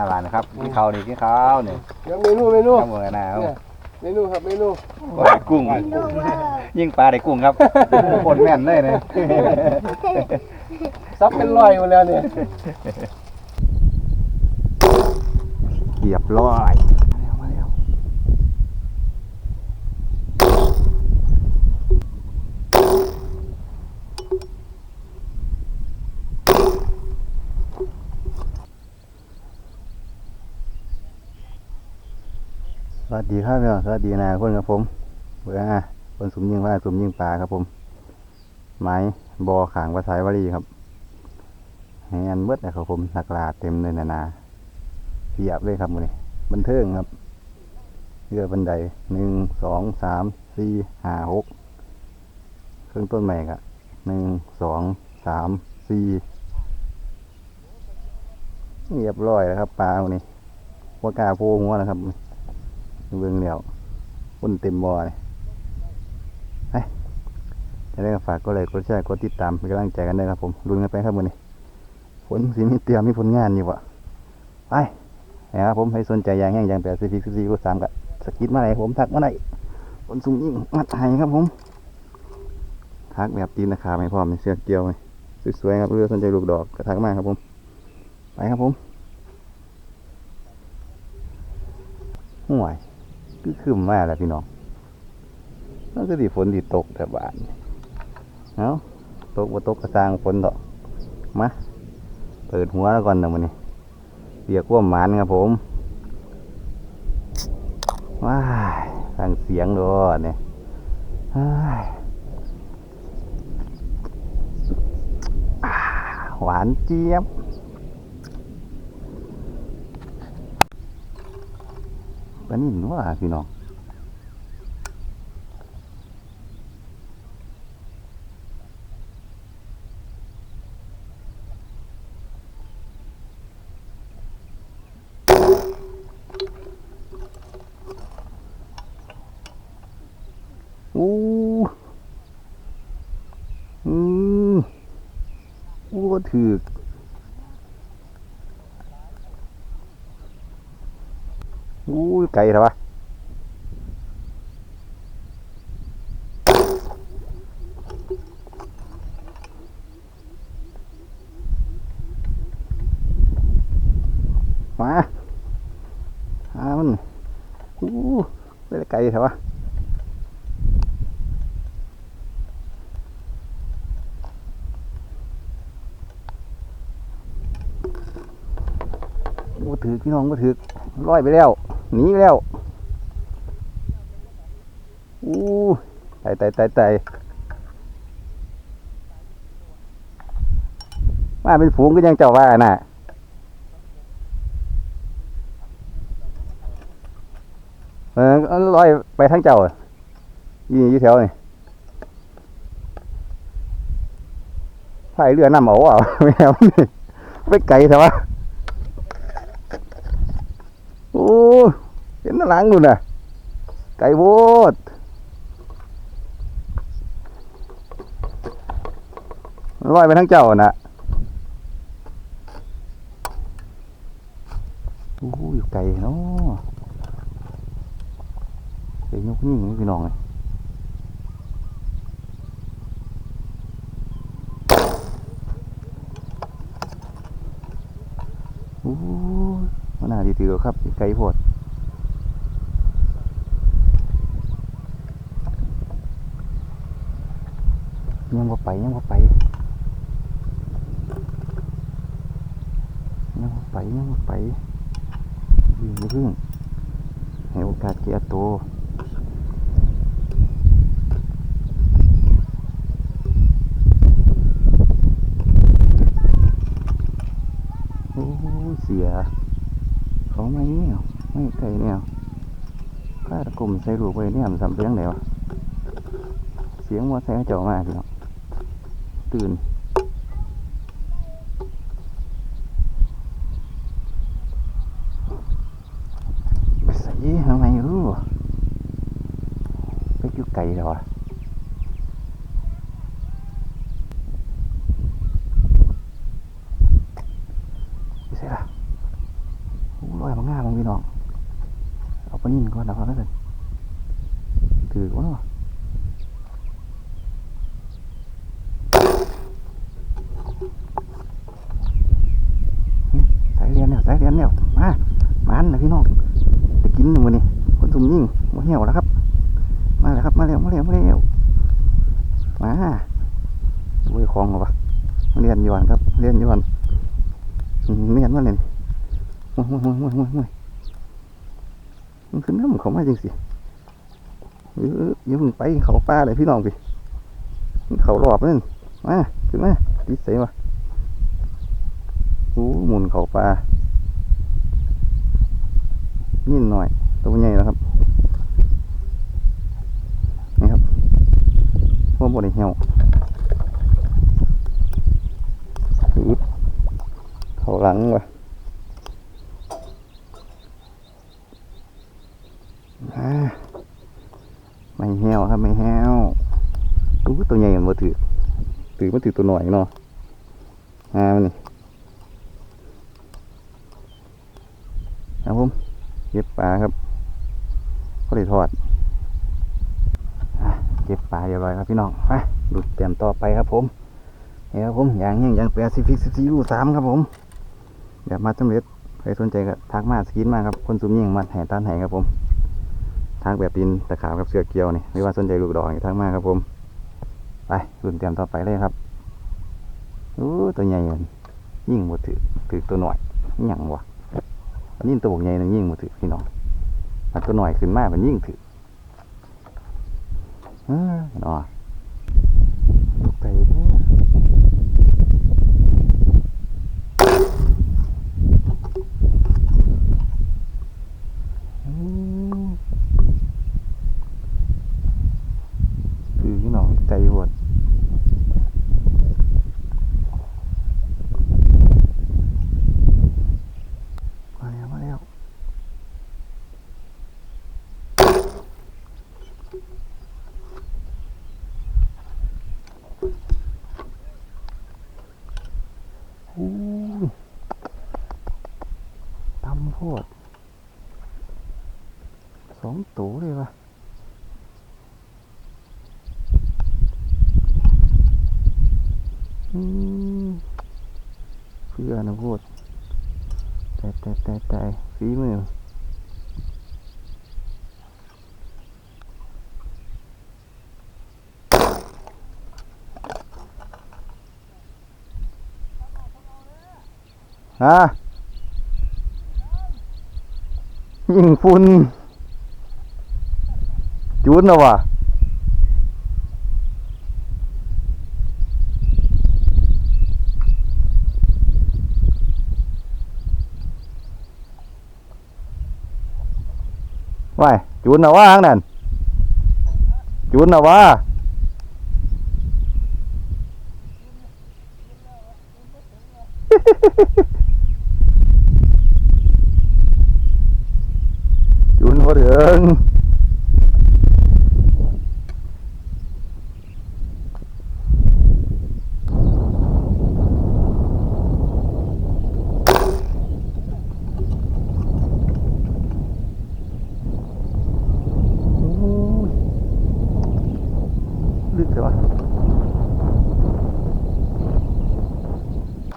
าหวานนะครับกินข้าวนี่กินข้าวนี่เดี๋ยวเมนูเมนูข้าวหมูนาเอาเนี่ยเมนูครับเมนูปลากุ้ง ยิ่งปลาได้กุ้งครับคนแม่นเลยเนี่ยซับเป็นร้อยหมดแล้วเนี่ยเรียบร้อยมาแล้วส วัสดีครับพี่น้องสวัสดีนะคนครับผมเบื่อคนสุมยิงว่าสุมยิงปลาครับผม ไม้บอขางภาษายวลีครับแฮนเบิดนะครับผมสักลาดเต็มเลยนะนาเทียบเลยครับมือนี้บันเทิงครับเรือบันไดหนึ่งสองสามสี่ห้าหกเครื่องต้นใหม่กะหนึ่งสองสามสี่เรียบร้อยแล้วครับปลาวันนี้หัวกาโพหัวนะครับ เบื้องเดียวคนเต็มบอเลยจะได้ฝากก็เลยกดแชร์กดติดตามเป็นกำลังใจกันด้วยครับผมรุนกันไปครับมือนี้ผลสีมีเตรียมมีผลงานอยู่วะไปนะครับผมให้สนใจอย่างแห้งอย่างแปดสิบสี่สี่สามกับสกิดมาไหนผมทักมาไหนผลสูงยิ่งมัดไห้ครับผมทักแบบตีนราคาไม่พร้อมเสื้อเกียวไงสวยๆครับเรือสนใจลูกดอกก็ทักมาครับผม ไปครับผมห่วย คือคืมมาแล้วพี่น้องนั่นก็ดีฝนดีตกแต่บานเอาตกบ่ตกกระซางฝนดอกมาเปิดหัวแล้วก่อนนะมันนี่เปียกว่าหมานครับผมว้ายฟังเสียงด้วยเนี่ยหวานเจี๊ยบ ปลานิ่มว่าพี่น้องอู้อืมอู้ถือ อู้ไก่เหรอวะมาหามันอู้เป็นไก่เหรอวะบ่ถือพี่น้องบ่ถือร้อยไปแล้ว หนีแล้วอู้ไต่ไต่ไต่ไต่มาเป็นฝูงก็ยังเจ้าว่าน่ะเออเอยไปทั้งเจ้าอยี่อยู่แถวนี่พายเรือน้ำเอาอะไม่เอานี่ไปไกลแต่ว่าอ้ เห็นหลังนู่นน่ะไก่โวดลอยไปทั้งเจ้าน่ะโอ้ยไก่เนาะไก่ยกยิ่งพี่น้องเลยโอ้ยมันน่าดีถือครับไกลโพดยังบ่ ไปยังบ่ไปยังบ่ไปยังบ่ไปยืนอย่าเพิ่งให้โอกาสแก่ตัวโอ้เสียเขาไม่เนี่ยไม่ไกลเนี่ยข้ากลุ่มใส่ลูกไปเนี่ยมันสำเสียงไหนวะเสียงว่าใส่เจ้ามาพี่น้อง ตื่น ไปใส่ทำไมรู้ไปอยู่ไก่เหรอไปใส่ละหู้อยมังงามองพี่น้อง เอาไปนิ่งก่อนนะครับนั่น มเหี่ยวแล้วครับ มาแล้วครับ มาเร็วมาเร็วมาเร็วมาโอ้ยคลองเหรอวะเรียนอยวนครับ เรียนยวนอืมเรียนว่าเลยโอ้ยโอ้ยโอ้ยโอ้ยโอ้ยโอ้ยมันขึ้นน้ำเขามาจริงสิเอออย่าเพิ่งไปเขาป้าเลยพี่น้องพี่เขารอบนั่นมาขึ้นมาดิใส่มาโอ้หมุนเขาปลานิดหน่อย ตัวใหญ่แล้วครับ นี่ครับ พวกบริเหี่ยวอึดเขาหลังว่ะไม่เหี่ยวครับไม่เหี่ยวดูตัวใหญ่กันมาถือถือมาถือตัวหน่อยเนาะอ่ามันนี่ครับผมเก็บปลาครับก็ได้ทอด เก็บปลาเรียบร้อยครับพี่น้องไปดูเตรียมต่อไปครับผมเนี่ครับผมอย่างเงี้อย่างแปดสิฟิกสิบสี่รูสามครับผมเดี๋ยวมาสำเร็จใครสนใจก็ทักมาสกินมาครับคนซุ่มยิงมาแห่ต้านแห่ครับผมทักแบบปีนตะขาบกับเสือเกียวนี่หรือว่าสนใจลูกดอกทักมาครับผมไปรุ่นเตรียมต่อไปเลยครับโอ้ตัวใหญ่เลยยิ่งหมดถือถือตัวหน่อยอิหยังวะอันนี้ตัวใหญ่นึงยิ่งหมดถือพี่น้องอันตัวหน่อยขึ้นมากมันยิ่งถือ เออเนาะตกใจเด้ออืมคือพี่น้องใจหัวดมาแล้วมาแล้ว อู้ตำโพดสองตัวเลยวะอืม เพื่อนะโพดแต่แต่แต่แต่ฝีมือฮะยิงฝุ่นจุดนะวะ ว่ายจูนนะวะฮังนั่นจูนนะวะ จุนพอถึงโอ้ยลึกเลยวะ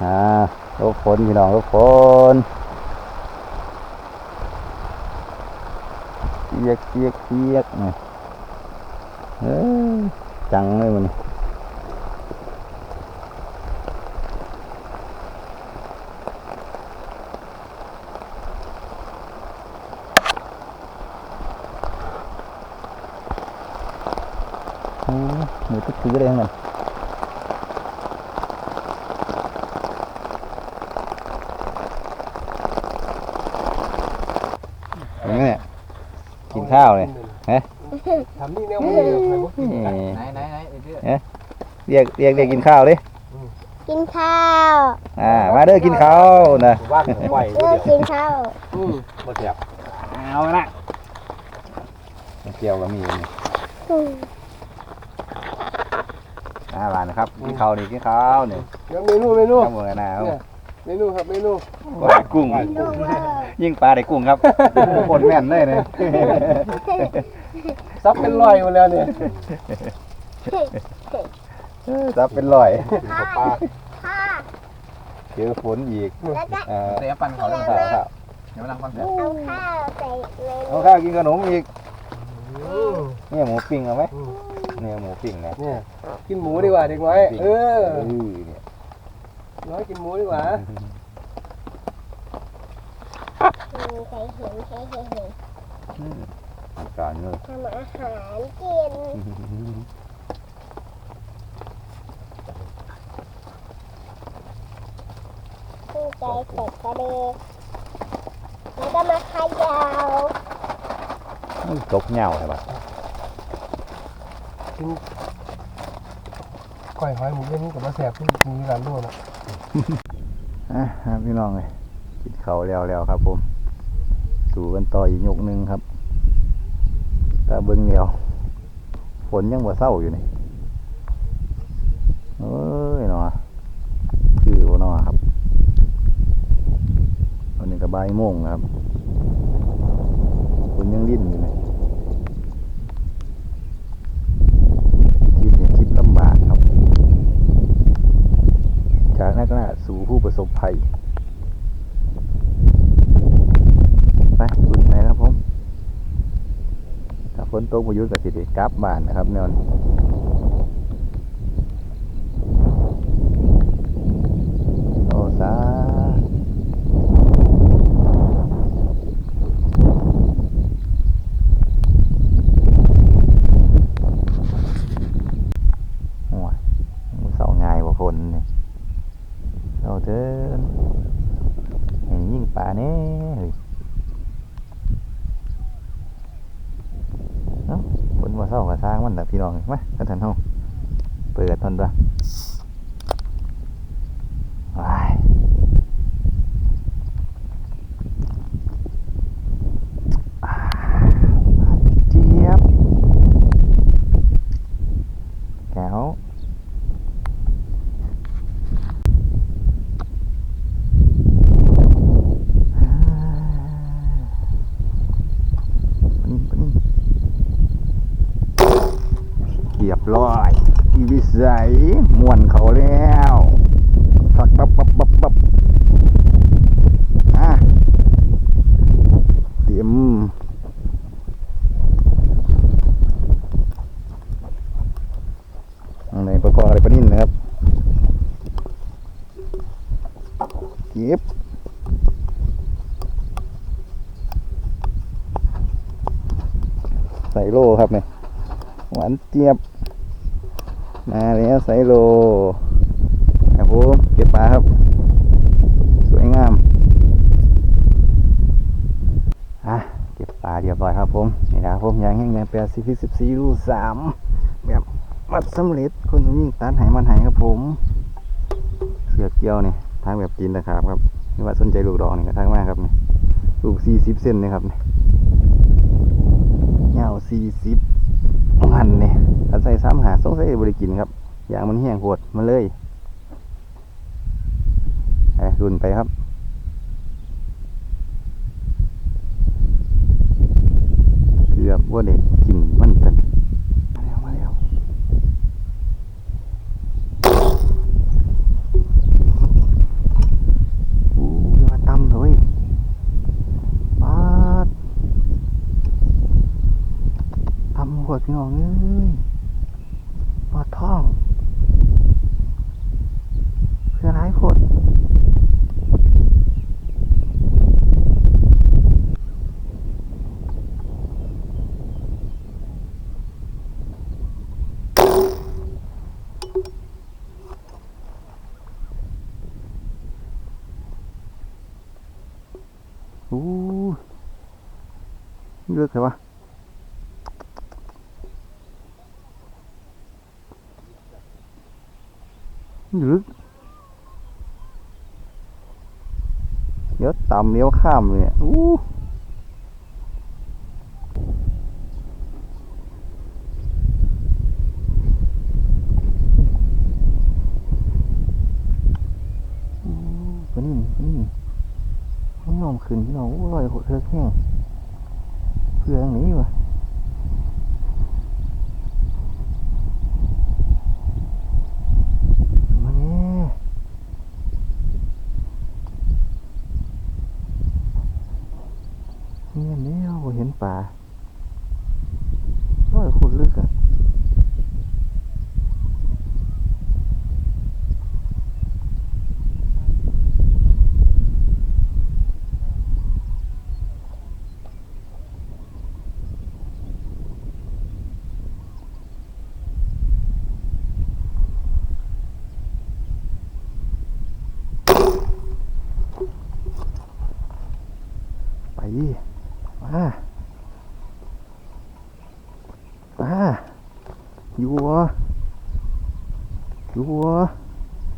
อ่าลูก ฝนพี่น้องลูกฝนเปียกเปียกเปียกนี่เอ้ยจังเลยมันโอ้ยมือตึ๊กถือเลยมันเห็นไหมเนี่ย กิน ข้าวเลยทำนี่แนวมือเลยใครบ่กินนี่ไหนไหนไหนไอ้เพื่อนเรียกเรียกเรียกกินข้าวดิกินข้าวอ่ามาเด้อกินข้าวนะว่างไหวเลิกกินข้าวอืมบ่แซ่บเอาละเกี่ยวกับมีอยู่นี่อืมอ่าหวานนะครับกินข้าวนี่กินข้าวนี่เดี๋ยวเมนูเมนูข้าวหมูกระนาเนี่ย เมนูครับเมนูปลากุ้งดูว่ายิ่งปลาได้กุ้งครับคนแม่นเลยเนี่ยซับเป็นรอยหมดแล้วเนี่ยจับเป็นรอยพ่อพ่อเจอฝนอีกแล้วก็เอ่อเสียปันเขาข้าแล้ววข้าวเดี๋ยวมาลังฟังเสียเอาข้าวใส่เมเอานูข้าวกินขนมอีกอืมเนี่ยหมูปิ้งเอาไหมอืมเนี่ยหมูปิ้งนะเนี่ยกินหมูดีกว่าเด็กน้อยปิ้งเออเออเนี่ย น้อยกินหมูดีกว่าใส่เห็นใส่เห็นอืมการเลยทำอาหารกินขึ้นใจเสร็จก็เลยแล้วก็มาขยาวมันตกเหงาใช่ปะกินก้อยหอยหมูเล่นกับมาแสบที่มีการด้วยนะ อะพี่น้องเลยกินเขาแล้วแล้วครับ ผมสู่กันต่ออีกยกหนึ่งครับตาเบิ้งเดียวฝนยังบ่เศร้าอยู่นี่เอ้ยเนาะคือว่านาะครับวันนี้ก็บ่ายโมงครับฝนยังลิ้นอยู่เลยทิศเนี่ยทิศลำบากครับ จากนักล่าสู่ผู้ประสบภัยไปสุดไหนครับผม ถ้าฝนตกมายุดกับสิได้กลับบ้านนะครับเนวนี้โอ้สาโอ้ยมันเสาง่ายกว่าฝนนี่เราเดินเห็นยิ่งป่าแน่เฮ้ย ฝนมาเศร้ากับสร้างมันแต่ พี่น้องมากันทันเฮาเปิดทนตัวว้ายอ่าเจี๊ยบแก้วอ่าปนิ่มปนิ่ม เรียบร้อย อีวิสัยม่วนเขาแล้วสักปับปับปับปับอะเตรียมอะไรประกอบอะไรปะนิ่นนะครับเก็บใส่โล่ครับเนี่ยหวานเจี๊ยบ มาแล้วไซโลครับผมเก็บปลาครับ สวยงามอะเก็บปลาเรียบร้อยครับผมนี่นะครับผมยางแห้งยางแปดสิบสิบสี่รูสามแบบมัดสำเร็จคนสมยิ่งตัดไหมันไหครับผม เสือกเกี่ยวนี่ทางแบบจีนนะครับครับนี่ว่าสนใจลูกดอกนี่ก็ทางมากครับนี่ลูกสี่สิบเซนนะครับนี่ยาวสี่สิบหันเนี่ย ใส่ซ้ำหาสงสัยบริกินครับอย่างมันเหี่ยงโหดมาเลยไปรุนไปครับเกือบว่าเด็กกินมันตันมาแล้วมาแล้วอู้ยมาตำเลยปาดทำหัวพี่น้องเอ้ย อดท้องเพื่อร้ายผดอู้เลือกใครวะ ลึกเดี๋ยวต่ำเลี้ยวข้ามเลยเนี่ยอู้อู้ตัวนี้ยอมขึ้นพี่น้องโอ้ลอยหดเทือกแห้งเพื่ออย่างนี้วะมาเนี่ยเนี่ยเนี่ยบ่เห็นป่าลอยโคตรลึกอะ ไปดิ มามาอยู่วะอยู่วะ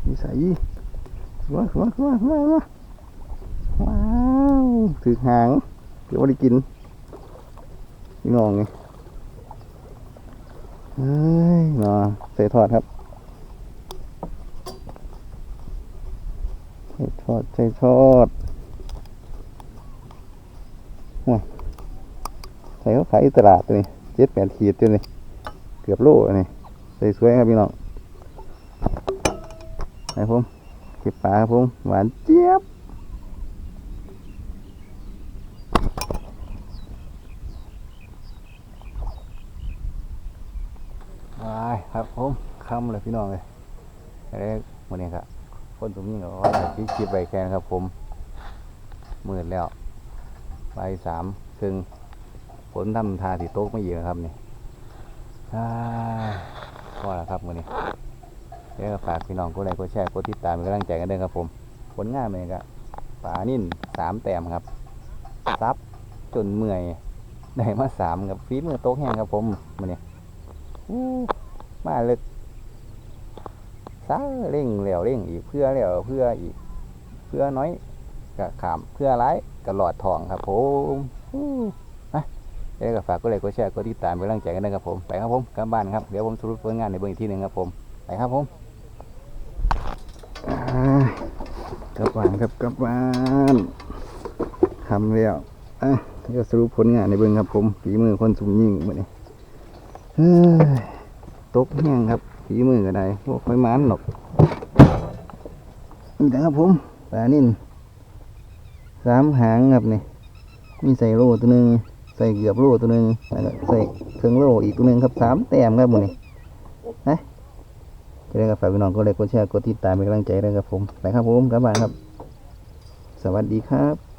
นิสัยขึ้นมาขึ้นมาขึ้นมาขึ้าขึ้นมาว้าวถือหางเดี๋ยวไม่ได้กินพี่น้องไงเฮ้ยมาใส่ทอดครับใส่ทอดใส่ทอด ใส่เขาขายอยู่ตลาดตัวนี้เจ็ดแปดขีดตัวนี้เกือบโลนนี้ใส่สวยครับพี่น้องไหนผมเก็บปลาครับผม หวานเจี๊ยบไปครับผมคำเลยพี่น้องเลยแล้ววันนี้ครับ คนสมยิ่งก็ว่าจะคลิปไปแค่นครับผม มืดแล้ว ใบสามครึ่งฝนทำทาสีโต๊ะไม่อีกนะครับนี่อ่าพอแล้วครับวันนี้เดี๋ยวก็ฝากพี่น้องกดไลค์กดแชร์กดติดตามเป็นกำลังใจกันด้วยครับผมผลงานเลยครับปลานิ่นสามแต้มครับซับจนเมื่อยได้มาสามครับฟีมือโต๊ะแห้งครับผมวันนี้อู้มาเลยซาเร่งแล้วเร่งอีกเพื่อแล้วเพื่ออีก เพื่อน้อย กะขามเพื่อร้ายกะหลอดทองครับผมอู้แล้วก็ฝากกดไลค์กดแชร์กดติดตามเป็นกำลังใจกันนะครับผมไปครับผมกลับบ้านครับเดี๋ยวผมสรุปผลงานในเบื้องอีกทีหนึ่งครับผมไปครับผมกลับบ้านครับกลับบ้านทำแล้วอะเดี๋ยวสรุปผลงานในเบื้องครับผมฝีมือคนสุ่มยิงมื่อนี้เฮ้ยตกแห้งครับฝีมือก็ได้พวกค่มันหรอกนี่นะครับผมปลานิ่น สามหางครับนี่มีใส่โลตัวหนึ่งใส่เกือบโลตัวหนึ่งแล้วก็ใส่เครื่องโลอีกตัวหนึ่งครับสามแต้มครับหมดนี่นะจะได้กับฝากพี่น้องก็เลยกดแชร์กดติดตามเป็นกำลังใจด้วยครับผมไปครับผมกลับบ้านครับ สวัสดีครับ